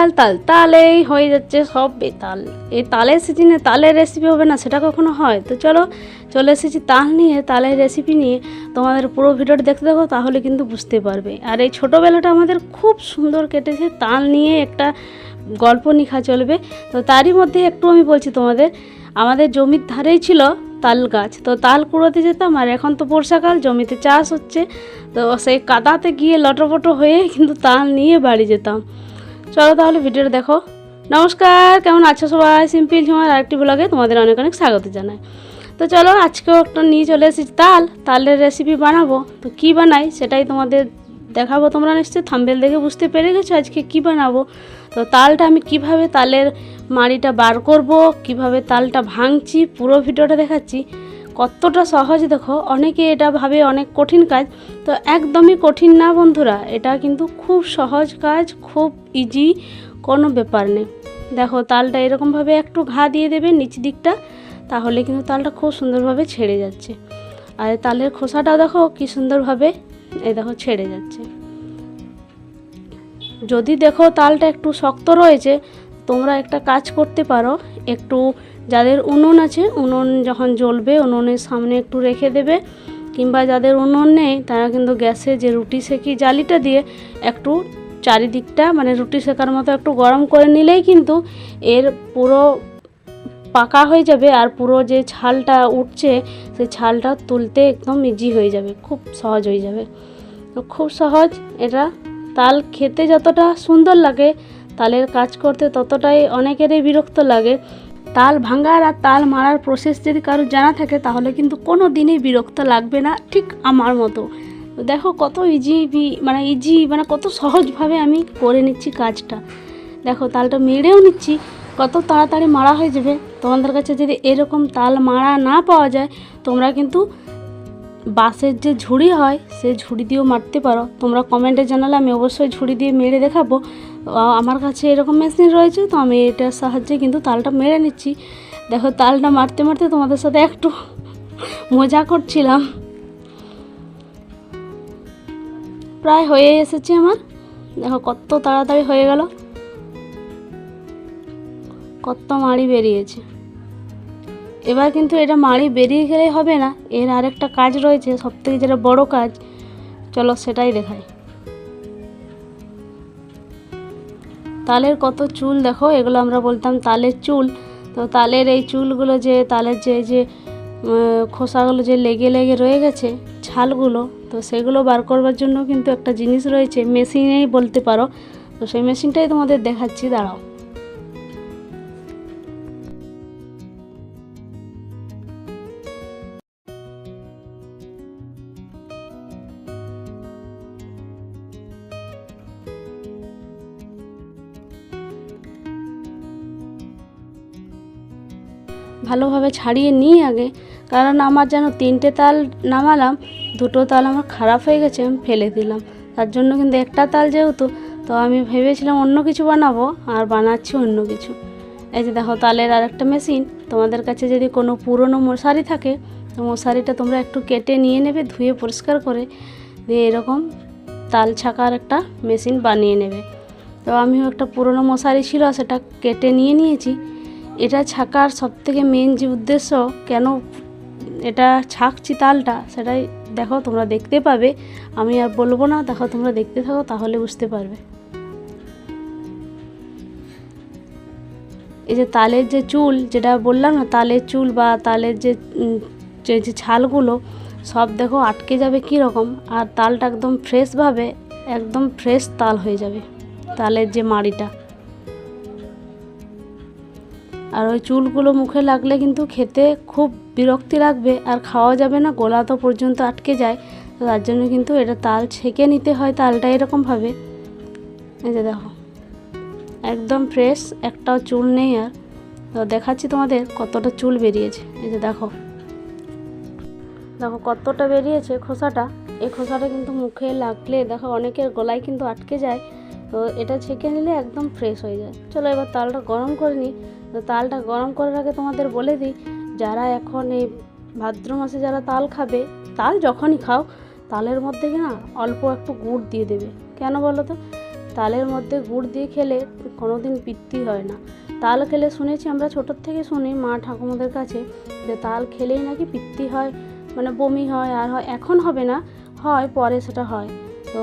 তাল তাল, তালেই হয়ে যাচ্ছে সব বেতাল এই তালের সিজনে তালের রেসিপি হবে না, সেটা কখনো হয়? তো চলো, চলে এসেছি তাল নিয়ে, তালের রেসিপি নিয়ে। তোমাদের পুরো ভিডিওটা দেখতে দেখো তাহলে কিন্তু বুঝতে পারবে। আর এই ছোটোবেলাটা আমাদের খুব সুন্দর কেটেছে, তাল নিয়ে একটা গল্প নিখা চলবে। তো তারই মধ্যে একটু আমি বলছি তোমাদের, আমাদের জমির ধারেই ছিল তাল গাছ। তো তাল কুড়োতে যেতাম, আর এখন তো বর্ষাকাল, জমিতে চাষ হচ্ছে। তো সেই কাদাতে গিয়ে লটোপটো হয়ে কিন্তু তাল নিয়ে বাড়ি যেতাম। চলো তাহলে ভিডিওটা দেখো। নমস্কার, কেমন আছো সবাই? সিম্পল ঝুমার আরেকটি ব্লগে তোমাদের অনেক অনেক স্বাগত জানাই। তো চলো, আজকেও একটা নিয়ে চলে এসেছি তাল। তালের রেসিপি বানাবো। তো কি বানাই সেটাই তোমাদের দেখাবো তোমরা নিশ্চয়ই। থাম্বেল দেখে বুঝতে পেরে গেছো আজকে কি বানাবো। তো তালটা আমি কীভাবে তালের মাড়িটা বার করব, কীভাবে তালটা ভাঙছি, পুরো ভিডিওটা দেখাচ্ছি। কতটা সহজ দেখো, অনেকে এটা ভাবে অনেক কঠিন কাজ, তো একদমই কঠিন না বন্ধুরা, এটা কিন্তু খুব সহজ কাজ, খুব ইজি কোনো ব্যাপার নেই। দেখো তালটা এরকমভাবে একটু ঘা দিয়ে দেবে নিচ দিকটা, তাহলে কিন্তু তালটা খুব সুন্দরভাবে ছেড়ে যাচ্ছে। আর তালের খোসাটাও দেখো কি সুন্দরভাবে, এই দেখো ছেড়ে যাচ্ছে। যদি দেখো তালটা একটু শক্ত রয়েছে, তোমরা একটা কাজ করতে পারো, একটু যাদের উনুন আছে, উনুন যখন জ্বলবে, উনুনের সামনে একটু রেখে দেবে। কিংবা যাদের উনুন নেই, তারা কিন্তু গ্যাসে যে রুটি সেকি জালিটা দিয়ে একটু চারিদিকটা মানে রুটি সেকার মতো একটু গরম করে নিলেই কিন্তু এর পুরো পাকা হয়ে যাবে আর পুরো যে ছালটা উঠছে, সেই ছালটা তুলতে একদম ইজি হয়ে যাবে, খুব সহজ হয়ে যাবে। তো খুব সহজ, এটা তাল খেতে যতটা সুন্দর লাগে, তালের কাজ করতে ততটাই অনেকেরই বিরক্ত লাগে। তাল ভাঙার আর তাল মারার প্রসেস যদি কারও জানা থাকে, তাহলে কিন্তু কোনো দিনই বিরক্ত লাগবে না, ঠিক আমার মতো। দেখো কত ইজি মানে ইজি মানে কত সহজভাবে আমি করে নিচ্ছি কাজটা। দেখো তালটা মেরেও নিচ্ছি, কত তাড়াতাড়ি মারা হয়ে যাবে। তোমাদের কাছে যদি এরকম তাল মারা না পাওয়া যায়, তোমরা কিন্তু বাঁশের যে ঝুড়ি হয়, সে ঝুড়ি দিয়েও মারতে পারো। তোমরা কমেন্টে জানালে আমি অবশ্যই ঝুড়ি দিয়ে মেরে দেখাবো। আমার কাছে এরকম মেশিন রয়েছে, তো আমি এটার সাহায্যে কিন্তু তালটা মেরে নিচ্ছি। দেখো, তালটা মারতে মারতে তোমাদের সাথে একটু মজা করছিলাম। প্রায় হয়ে এসেছে আমার। দেখো, কত তাড়াতাড়ি হয়ে গেল। কত মাড়ি বেরিয়েছে। এবার কিন্তু এটা মাড়ি বেরিয়ে গেলেই হবে না। এর আরেকটা কাজ রয়েছে সব থেকে যেটা বড় কাজ। চলো সেটাই দেখাই। তালের কত চুল দেখো, এগুলো আমরা বলতাম তালের চুল। তো তালের এই চুলগুলো যে, তালের যে যে খোসাগুলো যে লেগে লেগে রয়ে গেছে, ছালগুলো, তো সেগুলো বার করবার জন্য কিন্তু একটা জিনিস রয়েছে, মেশিনেই বলতে পারো। তো সেই মেশিনটাই তোমাদের দেখাচ্ছি, দাঁড়াও। ভালোভাবে ছাড়িয়ে নিই আগে। কারণ আমার যেন তিনটে তাল নামালাম, দুটো তাল আমার খারাপ হয়ে গেছে, আমি ফেলে দিলাম। তার জন্য কিন্তু একটা তাল যেহেতু, তো আমি ভেবেছিলাম অন্য কিছু বানাবো, আর বানাচ্ছি অন্য কিছু। এই যে দেখো, তালের আর একটা মেশিন তোমাদের কাছে যদি কোনো পুরনো মশারি থাকে, তো মশারিটা তোমরা একটু কেটে নিয়ে নেবে, ধুয়ে পরিষ্কার করে দিয়ে এরকম তাল ছাকার একটা মেশিন বানিয়ে নেবে। তো আমিও একটা পুরনো মশারি ছিল, সেটা কেটে নিয়ে নিয়েছি। এটা ছাকার সব থেকে মেন যে উদ্দেশ্য, কেন এটা ছাকছি তালটা, সেটাই দেখো তোমরা দেখতে পাবে। আমি আর বলব না, দেখো তোমরা দেখতে থাকো, তাহলে বুঝতে পারবে। এই যে তালের যে চুল, যেটা বললাম না, তালের চুল বা তালের যে যে যে ছালগুলো, সব দেখো আটকে যাবে কী রকম আর তালটা একদম ফ্রেশভাবে একদম ফ্রেশ তাল হয়ে যাবে, তালের যে মাড়িটা। আর ওই চুলগুলো মুখে লাগলে কিন্তু খেতে খুব বিরক্তি লাগবে, আর খাওয়া যাবে না, গলা তো পর্যন্ত আটকে যায়। তার জন্য কিন্তু এটা তাল ছেঁকে নিতে হয় তালটা এরকমভাবে। এই যে দেখো, একদম ফ্রেশ একটাও চুল নেই আর। তো দেখাচ্ছি তোমাদের কতটা চুল বেরিয়েছে। এই যে দেখো দেখো কতটা বেরিয়েছে খোসাটা। এই খোসাটা কিন্তু মুখে লাগলে, দেখো অনেকের গলায় কিন্তু আটকে যায়। তো এটা ছেঁকে নিলে একদম ফ্রেশ হয়ে যায়। চলো এবার তালটা গরম করে নিই। তো তালটা গরম করার আগে তোমাদের বলে দিই, যারা এখন এই ভাদ্র মাসে যারা তাল খাবে, তাল যখনই খাও, তালের মধ্যে না অল্প একটু গুড় দিয়ে দেবে। কেন বলো তো? তালের মধ্যে গুড় দিয়ে খেলে কোনো দিন পিত্তি হয় না। তাল খেলে শুনেছি, আমরা ছোটোর থেকে শুনি মা ঠাকুমাদের কাছে যে তাল খেলেই নাকি পিত্তি হয় মানে বমি হয়, আর হয়, এখন হবে না, হয়, পরে সেটা হয়। তো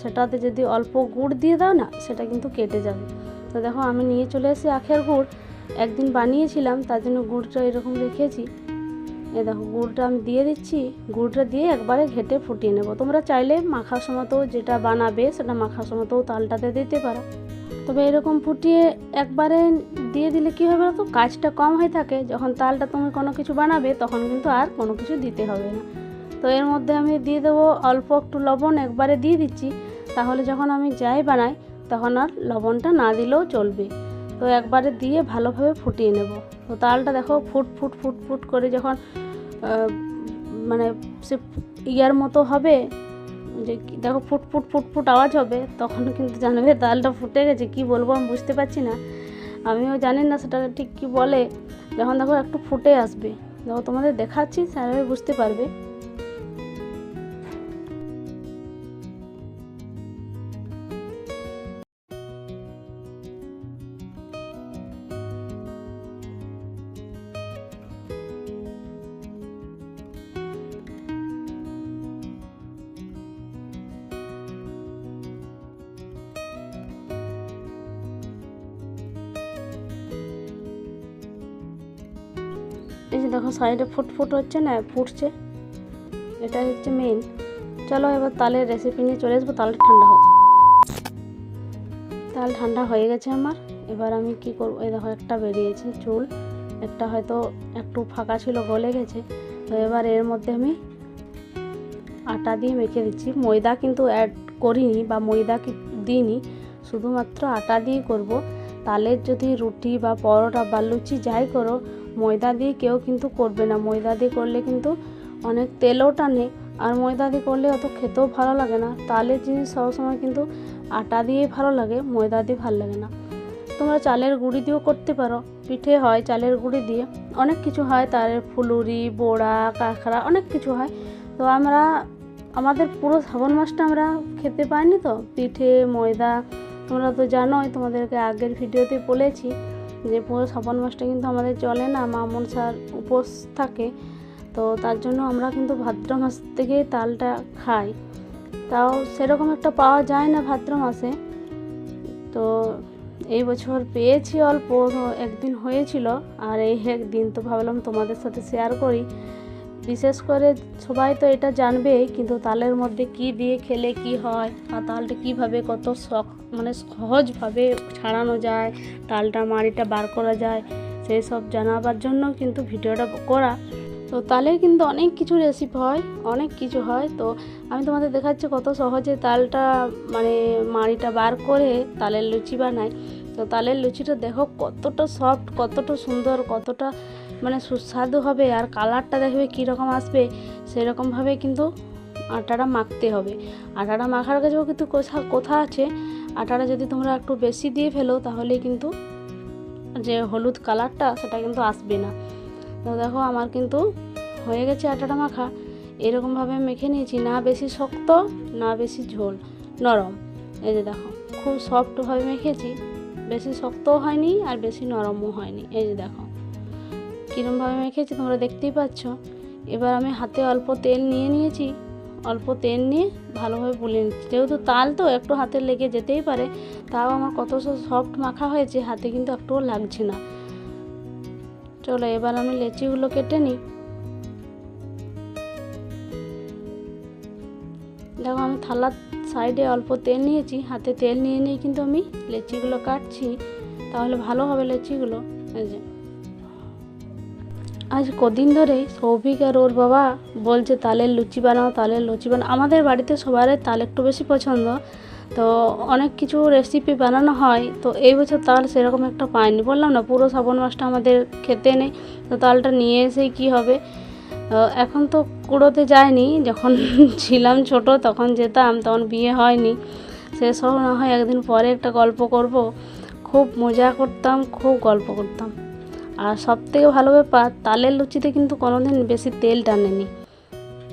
সেটাতে যদি অল্প গুড় দিয়ে দাও না, সেটা কিন্তু কেটে যাবে। তো দেখো, আমি নিয়ে চলে এসেছি আখের গুড়। একদিন বানিয়েছিলাম, তার জন্য গুড়টা এরকম রেখেছি। এ দেখো, গুড়টা আমি দিয়ে দিচ্ছি। গুড়টা দিয়ে একবারে ঘেটে ফুটিয়ে নেব। তোমরা চাইলে মাখার সময়তেও যেটা বানাবে, সেটা মাখার সময়তেও তালটাতে দিতে পারো। তবে এরকম ফুটিয়ে একবারে দিয়ে দিলে কী হবে তো? কাজটা কম হয়ে থাকে। যখন তালটা তুমি কোনো কিছু বানাবে, তখন কিন্তু আর কোনো কিছু দিতে হবে না। তো এর মধ্যে আমি দিয়ে দেবো অল্প একটু লবণ, একবারে দিয়ে দিচ্ছি। তাহলে যখন আমি যাই বানাই তখন আর লবণটা না দিলেও চলবে। তো একবারে দিয়ে ভালোভাবে ফুটিয়ে নেব। তো তালটা দেখো ফুট ফুট ফুট ফুট করে যখন মানে সে ইয়ার মতো হবে, যে দেখো ফুট ফুট ফুট ফুট আওয়াজ হবে, তখন কিন্তু জানবে তালটা ফুটে গেছে। কি বলব আমি বুঝতে পারছি না। আমিও জানি না সেটা ঠিক কি বলে। যখন দেখো একটু ফুটে আসবে। দেখো তোমাদের দেখাচ্ছি স্যারভাবে বুঝতে পারবে। দেখো সাইডে ফুট ফুট হচ্ছে না, ফুটছে। এটাই হচ্ছে মেন চলো এবার তালের রেসিপি নিয়ে চলে আসব তালটা ঠান্ডা হোক। তাল ঠান্ডা হয়ে গেছে আমার। এবার আমি কি করব? এই দেখো, একটা বেরিয়েছে চুল। একটা হয়তো একটু ফাঁকা ছিল গলে গেছে। তো এবার এর মধ্যে আমি আটা দিয়ে মেখে দিচ্ছি। ময়দা কিন্তু অ্যাড করিনি বা ময়দা দিইনি। শুধুমাত্র আটা দিয়ে করব। তালের যদি রুটি বা পরোটা বা লুচি যাই করো, ময়দা দিয়ে কেউ কিন্তু করবে না। ময়দা দিয়ে করলে কিন্তু অনেক তেলও টানে আর ময়দা দিয়ে করলে অত খেতেও ভালো লাগে না। তালের জিনিস সবসময় কিন্তু আটা দিয়েই ভালো লাগে, ময়দা দিয়ে ভালো লাগে না। তোমরা চালের গুঁড়ি দিয়েও করতে পারো। পিঠে হয় চালের গুঁড়ি দিয়ে। অনেক কিছু হয়, তালের ফুলুরি, বড়া, কাঁকড়া, অনেক কিছু হয়। তো আমরা, আমাদের পুরো শ্রাবণ মাসটা আমরা খেতে পাইনি তো? পিঠে, ময়দা তোমরা তো জানোই, তোমাদেরকে আগের ভিডিওতে বলেছি যে পুরো শ্রাবণ মাসটা কিন্তু আমাদের চলে না মা মনসার উপোস থাকে। তো তার জন্য আমরা কিন্তু ভাদ্র মাস থেকেই তালটা খাই। তাও সেরকম একটা পাওয়া যায় না ভাদ্র মাসে। তো এই বছর পেয়েছি অল্প, একদিন হয়েছিল। আর এই একদিন তো ভাবলাম তোমাদের সাথে শেয়ার করি। বিশেষ করে সবাই তো এটা জানবেই কিন্তু তালের মধ্যে কি দিয়ে খেলে কি হয় আর তালটা কীভাবে কত শখ মানে সহজভাবে ছাড়ানো যায়, তালটা মাড়িটা বার করা যায়, সেই সব জানাবার জন্য কিন্তু ভিডিওটা করা। তো তালে কিন্তু অনেক কিছু রেসিপি হয়, অনেক কিছু হয়। তো আমি তোমাদের দেখাচ্ছি কত সহজে তালটা মানে মাড়িটা বার করে তালের লুচি বানাই তো তালের লুচিটা দেখো কতটা সফট কতটা সুন্দর, কতটা মানে সুস্বাদু হবে আর কালারটা দেখবে কীরকম আসবে সেরকমভাবে কিন্তু আটাটা মাখতে হবে। আটাটা মাখার কাছেও কিন্তু কোথা কোথা আছে? আটাটা যদি তোমরা একটু বেশি দিয়ে ফেলো তাহলে কিন্তু যে হলুদ কালারটা সেটা কিন্তু আসবে না। তো দেখো আমার কিন্তু হয়ে গেছে আটাটা মাখা। এরকমভাবে মেখে নিয়েছি, না বেশি শক্ত, না বেশি ঝোল, নরম। এই যে দেখো, খুব সফটভাবে মেখেছি, বেশি শক্তও হয়নি আর বেশি নরমও হয়নি। এই যে দেখো। কীরমভাবে মেখেছি তোমরা দেখতেই পাচ্ছ। এবার আমি হাতে অল্প তেল নিয়ে নিয়েছি। অল্প তেল নিয়ে ভালোভাবে বুলে নিচ্ছি। যেহেতু তাল তো একটু হাতে লেগে যেতেই পারে, তাও আমার কত সফট মাখা হয়েছে, হাতে কিন্তু একটুও লাগছে না। চলো এবার আমি লেচিগুলো কেটে নিই। দেখো আমি থালার সাইডে অল্প তেল নিয়েছি। হাতে তেল নিয়ে নিয়ে কিন্তু আমি লেচিগুলো কাটছি। তাহলে ভালো হবে লেচিগুলো। এই যে। আজ কদিন ধরেই সৌভিক আর ওর বাবা বলছে, তালের লুচি বানাও, তালের লুচি বানাও। আমাদের বাড়িতে সবারই তাল একটু বেশি পছন্দ। তো অনেক কিছু রেসিপি বানানো হয়, তো এই বছর তাল সেরকম একটা পাইনি। বললাম না, পুরো শ্রাবণ মাসটা আমাদের খেতে নেই, তো তালটা নিয়ে এসেই কী হবে? এখন তো কুড়োতে যায়নি, যখন ছিলাম ছোট তখন যেতাম, তখন বিয়ে হয়নি। সেসব না হয় একদিন পরে একটা গল্প করব। খুব মজা করতাম, খুব গল্প করতাম। আর সব থেকে ভালো ব্যাপার, তালের লুচিতে কিন্তু কোনোদিন বেশি তেল টানেনি।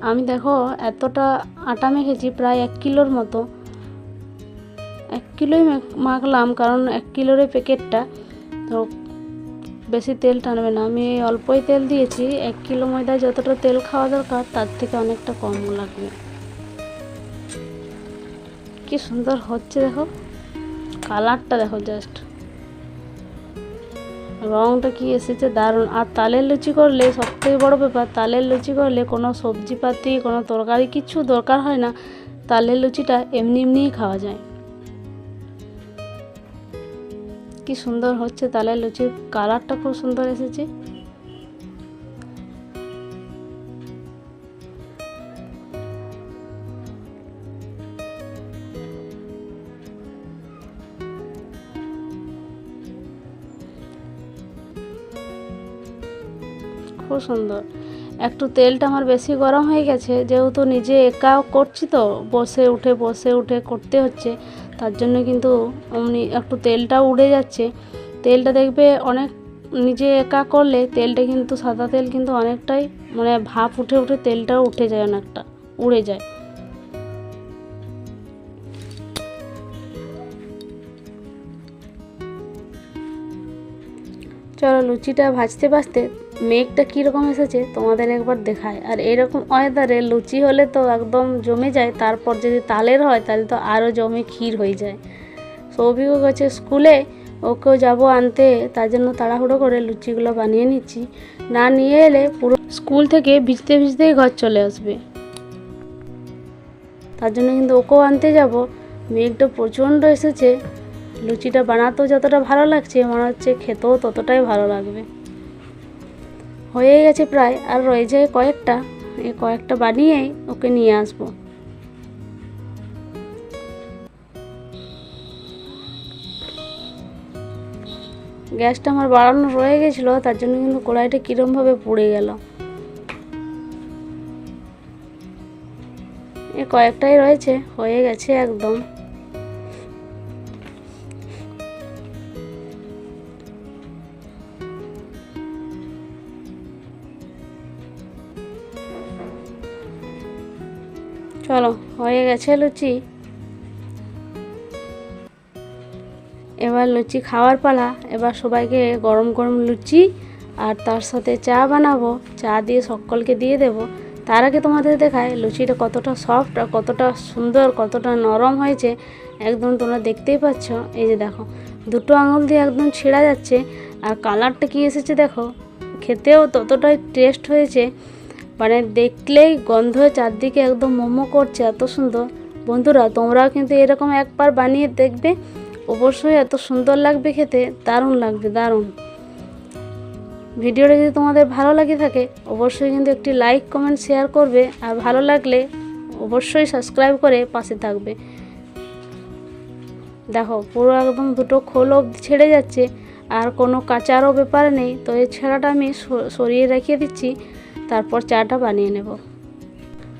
আমি দেখো এতটা আটা মেখেছি প্রায় এক কিলোর মতো। এক কিলোই মাখ- মাখলাম কারণ এক কিলোর প্যাকেটটা। তো বেশি তেল টানবে না। আমি অল্পই তেল দিয়েছি, এক কিলো ময়দায় যতটা তেল খাওয়া দরকার তার থেকে অনেকটা কম লাগবে। কি সুন্দর হচ্ছে দেখো। কালারটা দেখো জাস্ট রংটা কি এসেছে? দারুণ। আর তালের লুচি করলে সবথেকে বড়ো ব্যাপার, তালের লুচি করলে কোনো সবজিপাতি, কোনো তরকারি কিছু দরকার হয় না। তালের লুচিটা এমনি এমনিই খাওয়া যায়। কি সুন্দর হচ্ছে তালের লুচির কালারটা খুব সুন্দর এসেছে। খুব সুন্দর। একটু তেলটা আমার বেশি গরম হয়ে গেছে, যেহেতু নিজে একা করছি তো, বসে উঠে বসে উঠে করতে হচ্ছে। তার জন্য কিন্তু অমনি একটু তেলটা উড়ে যাচ্ছে। তেলটা দেখবে অনেক, নিজে একা করলে তেলটা কিন্তু, সাদা তেল কিন্তু অনেকটাই মানে ভাপ উঠে উঠে তেলটাও উঠে যায় অনেকটা, উড়ে যায়। চলো লুচিটা ভাজতে ভাজতে মেঘটা কীরকম এসেছে তোমাদের একবার দেখায় আর এরকম ওয়েদারে লুচি হলে তো একদম জমে যায়, তারপর যদি তালের হয় তাহলে তো আরও জমে ক্ষীর হয়ে যায়। সৌভিকও গেছে স্কুলে, ওকেও যাব আনতে, তার জন্য তাড়াহুড়ো করে লুচিগুলো বানিয়ে নিচ্ছি। না নিয়ে এলে পুরো স্কুল থেকে ভিজতে ভিজতেই ঘর চলে আসবে। তার জন্য কিন্তু ওকেও আনতে যাব। মেঘটা প্রচণ্ড এসেছে। লুচিটা বানাতেও যতটা ভালো লাগছে, মনে হচ্ছে খেতেও ততটাই ভালো লাগবে। হয়ে গেছে প্রায়, আর রয়েছে কয়েকটা। এই কয়েকটা বানিয়েই ওকে নিয়ে আসব। গ্যাসটা আমার বাড়ানো রয়ে গেছিল, তার জন্য কিন্তু কড়াইটা কীরমভাবে পুড়ে গেল। এ কয়েকটাই রয়েছে, হয়ে গেছে একদম। চলো, হয়ে গেছে লুচি। এবার লুচি খাওয়ার পালা, এবার সবাইকে গরম গরম লুচি আর তার সাথে চা বানাবো। চা দিয়ে সকলকে দিয়ে দেব। তার আগে তোমাদের দেখায় লুচিটা কতটা সফট আর কতটা সুন্দর, কতটা নরম হয়েছে। একদম তোমরা দেখতেই পাচ্ছ। এই যে দেখো, দুটো আঙুল দিয়ে একদম ছেঁড়া যাচ্ছে। আর কালারটা কি এসেছে দেখো? খেতেও ততটাই টেস্ট হয়েছে। মানে দেখলেই গন্ধ চারদিকে একদম মোমো করছে, এত সুন্দর। বন্ধুরা তোমরাও কিন্তু এরকম একবার বানিয়ে দেখবে। অবশ্যই এত সুন্দর লাগবে খেতে, দারুণ লাগবে, দারুণ। ভিডিওটা যদি তোমাদের ভালো লাগে থাকে, অবশ্যই কিন্তু একটি লাইক কমেন্ট শেয়ার করবে। আর ভালো লাগলে অবশ্যই সাবস্ক্রাইব করে পাশে থাকবে। দেখো, পুরো একদম দুটো খোল অবধি ছেড়ে যাচ্ছে। আর কোনো কাঁচারও ব্যাপার নেই। তো এই ছেঁড়াটা আমি সরিয়ে রেখে দিচ্ছি। তারপর চাটা বানিয়ে নেব।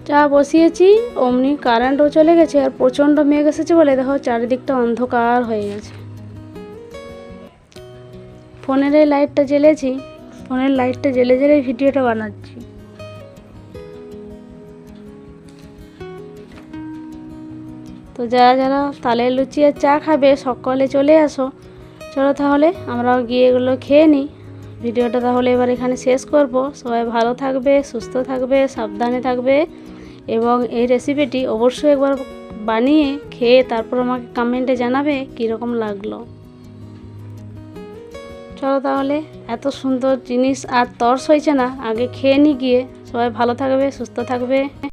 চা বসিয়েছি, অমনি কারেন্টও চলে গেছে আর প্রচণ্ড মেঘ এসেছে বলে দেখো চারিদিকটা অন্ধকার হয়ে গেছে। ফোনের এই লাইটটা জ্বেলেছি, ফোনের লাইটটা জ্বেলে জ্বেলে ভিডিওটা বানাচ্ছি। তো যারা যারা তালে লুচি আর চা খাবে, সকলে চলে আসো। চলো তাহলে, আমরাও গিয়ে এগুলো খেয়ে নিই। ভিডিওটা তাহলে এবার এখানে শেষ করব। সবাই ভালো থাকবে, সুস্থ থাকবে, সাবধানে থাকবে এবং এই রেসিপিটি অবশ্যই একবার বানিয়ে খেয়ে তারপর আমাকে কমেন্টে জানাবে কীরকম লাগল। চলো তাহলে, এত সুন্দর জিনিস আর তর্স হয়েছে না, আগে খেয়ে নি গিয়ে। সবাই ভালো থাকবে, সুস্থ থাকবে।